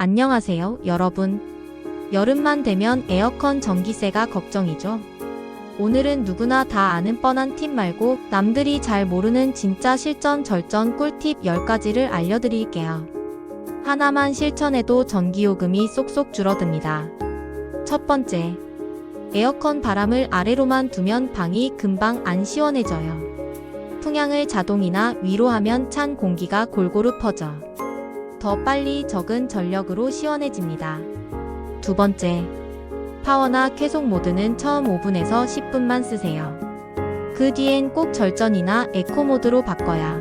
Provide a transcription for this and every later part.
안녕하세요, 여러분. 여름만 되면 에어컨 전기세가 걱정이죠. 오늘은 누구나 다 아는 뻔한 팁 말고 남들이 잘 모르는 진짜 실전 절전 꿀팁 10가지를 알려드릴게요. 하나만 실천해도 전기요금이 쏙쏙 줄어듭니다. 첫 번째. 에어컨 바람을 아래로만 두면 방이 금방 안 시원해져요. 풍향을 자동이나 위로 하면 찬 공기가 골고루 퍼져 더 빨리 적은 전력으로 시원해집니다. 두 번째. 파워나 쾌속 모드는 처음 5분에서 10분만 쓰세요. 그 뒤엔 꼭 절전이나 에코 모드로 바꿔야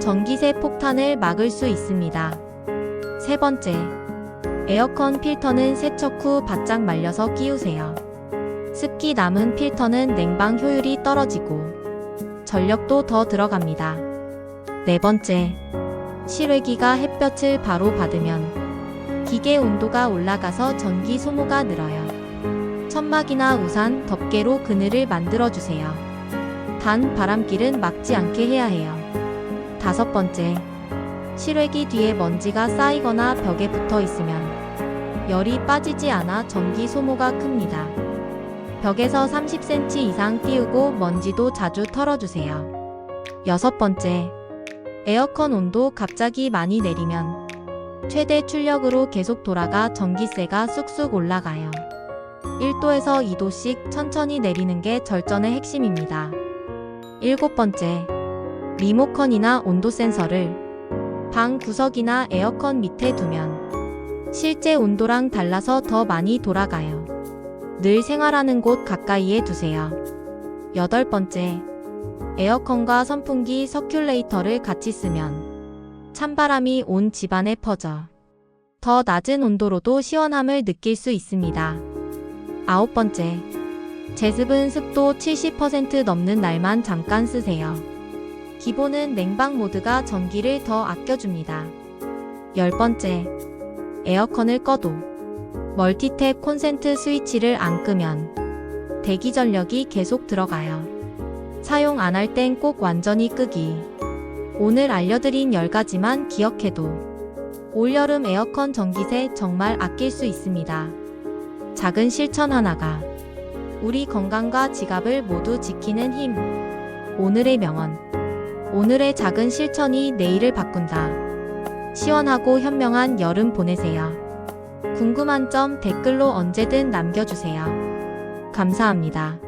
전기세 폭탄을 막을 수 있습니다. 세 번째. 에어컨 필터는 세척 후 바짝 말려서 끼우세요. 습기 남은 필터는 냉방 효율이 떨어지고 전력도 더 들어갑니다. 네 번째. 실외기가 햇볕을 바로 받으면 기계 온도가 올라가서 전기 소모가 늘어요. 천막이나 우산, 덮개로 그늘을 만들어주세요. 단 바람길은 막지 않게 해야 해요. 다섯 번째. 실외기 뒤에 먼지가 쌓이거나 벽에 붙어 있으면 열이 빠지지 않아 전기 소모가 큽니다. 벽에서 30cm 이상 띄우고 먼지도 자주 털어주세요. 여섯 번째. 에어컨 온도 갑자기 많이 내리면 최대 출력으로 계속 돌아가 전기세가 쑥쑥 올라가요. 1도에서 2도씩 천천히 내리는 게 절전의 핵심입니다. 일곱 번째. 리모컨이나 온도 센서를 방 구석이나 에어컨 밑에 두면 실제 온도랑 달라서 더 많이 돌아가요. 늘 생활하는 곳 가까이에 두세요. 여덟 번째. 에어컨과 선풍기 서큘레이터를 같이 쓰면 찬바람이 온 집안에 퍼져 더 낮은 온도로도 시원함을 느낄 수 있습니다. 아홉 번째. 제습은 습도 70% 넘는 날만 잠깐 쓰세요. 기본은 냉방 모드가 전기를 더 아껴줍니다. 열 번째. 에어컨을 꺼도 멀티탭 콘센트 스위치를 안 끄면 대기 전력이 계속 들어가요. 사용 안 할 땐 꼭 완전히 끄기. 오늘 알려드린 10가지만 기억해도 올여름 에어컨 전기세 정말 아낄 수 있습니다. 작은 실천 하나가 우리 건강과 지갑을 모두 지키는 힘. 오늘의 명언. 오늘의 작은 실천이 내일을 바꾼다. 시원하고 현명한 여름 보내세요. 궁금한 점 댓글로 언제든 남겨주세요. 감사합니다.